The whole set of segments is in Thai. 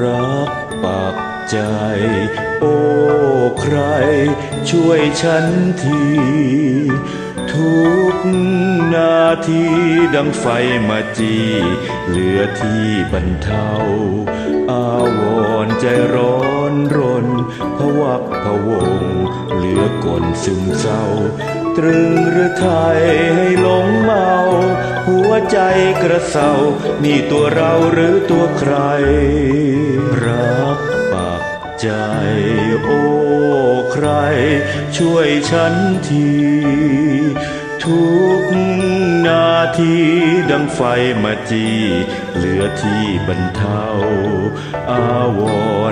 รักปักใจ โอ้ใคร ช่วยฉันที ทุกนาทีดังไฟมาจีเหลือที่บรรเทา อาวรใจร้อนรนพวักพะวง เหลือกลซึมเศร้า ตรึงหรือไทยให้หลงเมา หัวใจกระเซานี่ตัวเราหรือตัวใคร ช่วยฉันที ทุกนาทีดังไฟมาจีเหลือที่บรรเทา อาว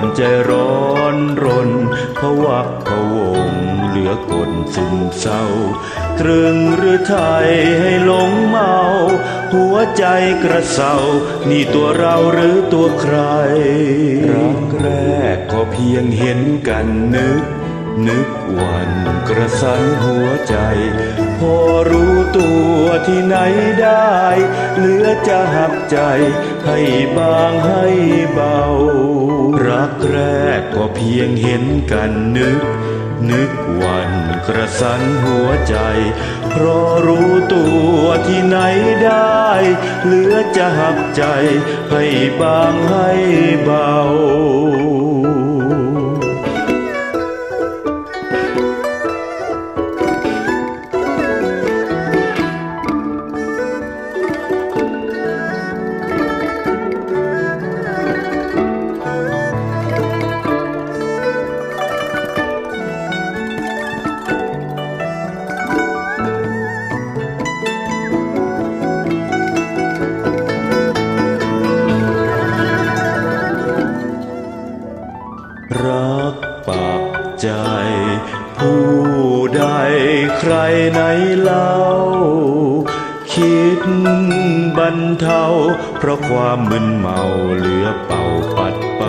รณ์ใจร้อนรนพะวักพะวงเหลือกลซึมเศร้า ตรึงหรือไทยให้หลงเมา หัวใจกระเซานี่ตัวเราหรือตัวใครรักแรกก็เพียงเห็นกันนึก นึกวันกระสันหัวใจ พอรู้ตัวที่ไหนได้ เหลือจะหักใจ ให้บางให้เบา รักแรกก็เพียงเห็นกันนึก นึกวันกระสันหัวใจ เพราะรู้ตัวที่ไหนได้ เหลือจะหักใจ ให้บางให้เบา ใจ ผู้ใดใครไหนเล่า คิดบรรเทา เพราะความมึนเมาเหลือเป่าปัดไป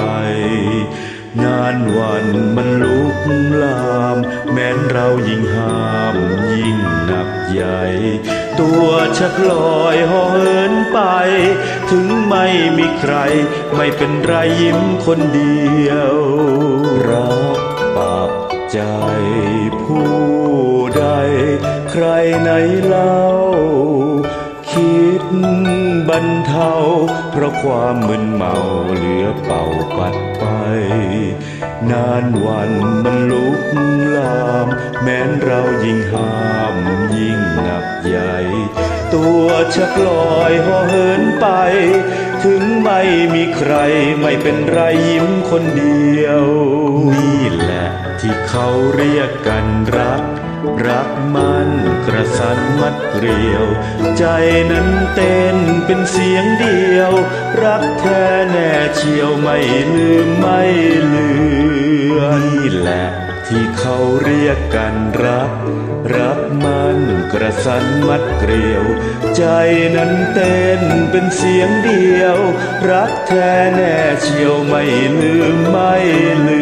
นานวันมันลุกลาม แม้นเรายิ่งห้ามยิ่งหนักใหญ่ ตัวชักลอยห่อเหินไป ถึงไม่มีใคร ไม่เป็นไรยิ้มคนเดียวเรา ใจผู้ใด ใครไหนเล่า คิดบรรเทา เพราะความมึนเมาเหลือเป่าปัดไป นานวันมันลุกลาม แม้นเรายิ่งห้ามยิ่งหนักใหญ่ ตัวชักลอยห่อเหินไป ถึงไม่มีใครไม่เป็นไรยิ้มคนเดียวนี่แหละ ที่เขาเรียกกันรัก รักมันกระสันมัดเกลียว ใจนั้นเต้นเป็นเสียงเดียว รักแท้แน่เชียวไม่ลืมไม่เลือนี่แหละที่เขาเรียกกันรัก รักมันกระสันมัดเกลียว ใจนั้นเต้นเป็นเสียงเดียว รักแท้แน่เชียวไม่ลืมไม่ลือน